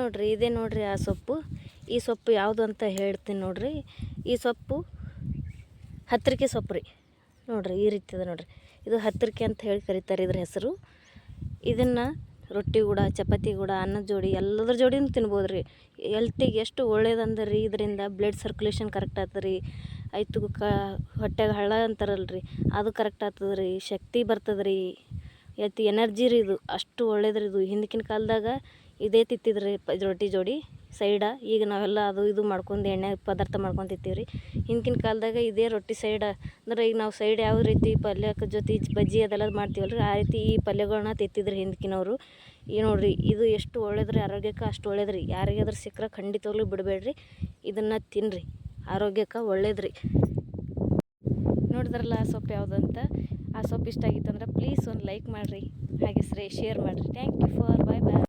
ನೋಡ್ರಿ, ಇದೇ ನೋಡಿರಿ ಆ ಸೊಪ್ಪು. ಈ ಸೊಪ್ಪು ಯಾವುದು ಅಂತ ಹೇಳ್ತೀನಿ ನೋಡಿರಿ. ಈ ಸೊಪ್ಪು ಹತ್ತಿರಿಕೆ ಸೊಪ್ಪು ರೀ. ನೋಡಿರಿ, ಈ ರೀತಿ ಇದೆ ನೋಡ್ರಿ. ಇದು ಹತ್ತಿರಿಕೆ ಅಂತ ಹೇಳಿ ಕರೀತಾರೆ ಇದ್ರ ಹೆಸರು. ಇದನ್ನು ರೊಟ್ಟಿ ಕೂಡ, ಚಪಾತಿ ಕೂಡ ಅನ್ನದ ಜೋಡಿ, ಎಲ್ಲದ್ರ ಜೋಡಿನೂ ತಿನ್ಬೋದು ರೀ. ಎಲ್ತಿಗೆ ಎಷ್ಟು ಒಳ್ಳೇದಂದ್ರೆ ರೀ ಇದರಿಂದ ಬ್ಲಡ್ ಸರ್ಕ್ಯುಲೇಷನ್ ಕರೆಕ್ಟ್ ಆಗ್ತದೆ ರೀ ಆಯ್ತು ಕ ಹೊಟ್ಟೆಗೆ ಹಳ್ಳ ಅಂತಾರಲ್ಲ ರೀ ಅದು ಕರೆಕ್ಟ್ ಆಗ್ತದೆ ರೀ ಶಕ್ತಿ ಬರ್ತದೆ ರೀ ಎತ್ತಿ ಎನರ್ಜಿ ರೀ ಇದು, ಅಷ್ಟು ಒಳ್ಳೇದು ರೀ ಇದು. ಹಿಂದಕ್ಕಿನ ಕಾಲದಾಗ ಇದೇ ತಿತ್ತಿದ್ರು ರೀ ಪ ರೊಟ್ಟಿ ಜೋಡಿ, ಸೈಡ. ಈಗ ನಾವೆಲ್ಲ ಅದು ಇದು ಮಾಡ್ಕೊಂಡು ಎಣ್ಣೆ ಪದಾರ್ಥ ಮಾಡ್ಕೊಂಡು ತಿಂತೀವಿ ರೀ ಹಿಂದಿನ ಕಾಲದಾಗ ಇದೇ ರೊಟ್ಟಿ ಸೈಡ. ಅಂದ್ರೆ ಈಗ ನಾವು ಸೈಡ್ ಯಾವ ರೀತಿ ಪಲ್ಯಕ್ಕೆ ಜೊತೆ ಬಜ್ಜಿ ಅದೆಲ್ಲ ಮಾಡ್ತೀವಲ್ಲ ರೀ ಆ ರೀತಿ ಈ ಪಲ್ಯಗಳನ್ನ ತಿಂತಿದ್ರು ಹಿಂದಿನವರು ಈ ನೋಡ್ರಿ, ಇದು ಎಷ್ಟು ಒಳ್ಳೇದು ರೀ ಆರೋಗ್ಯಕ್ಕೆ ಅಷ್ಟು ಒಳ್ಳೇದು ರೀ ಯಾರಿಗಾದ್ರೂ ಸಿಕ್ಕರೆ ಖಂಡಿತವಾಗ್ಲೂ ಬಿಡಬೇಡ್ರಿ. ಇದನ್ನು ತಿನ್ನಿರಿ ಆರೋಗ್ಯಕ್ಕೆ ಒಳ್ಳೇದು ರೀ ನೋಡಿದ್ರಲ್ಲ ಆ ಸೊಪ್ಪು ಯಾವುದಂತ? ಆ ಸೊಪ್ಪು ಇಷ್ಟ ಆಗಿತ್ತಂದ್ರೆ ಪ್ಲೀಸ್ ಒಂದು ಲೈಕ್ ಮಾಡಿರಿ, ಹಾಗೆ ಸ್ರೇ ಶೇರ್ ಮಾಡಿರಿ. Thank you for bye bye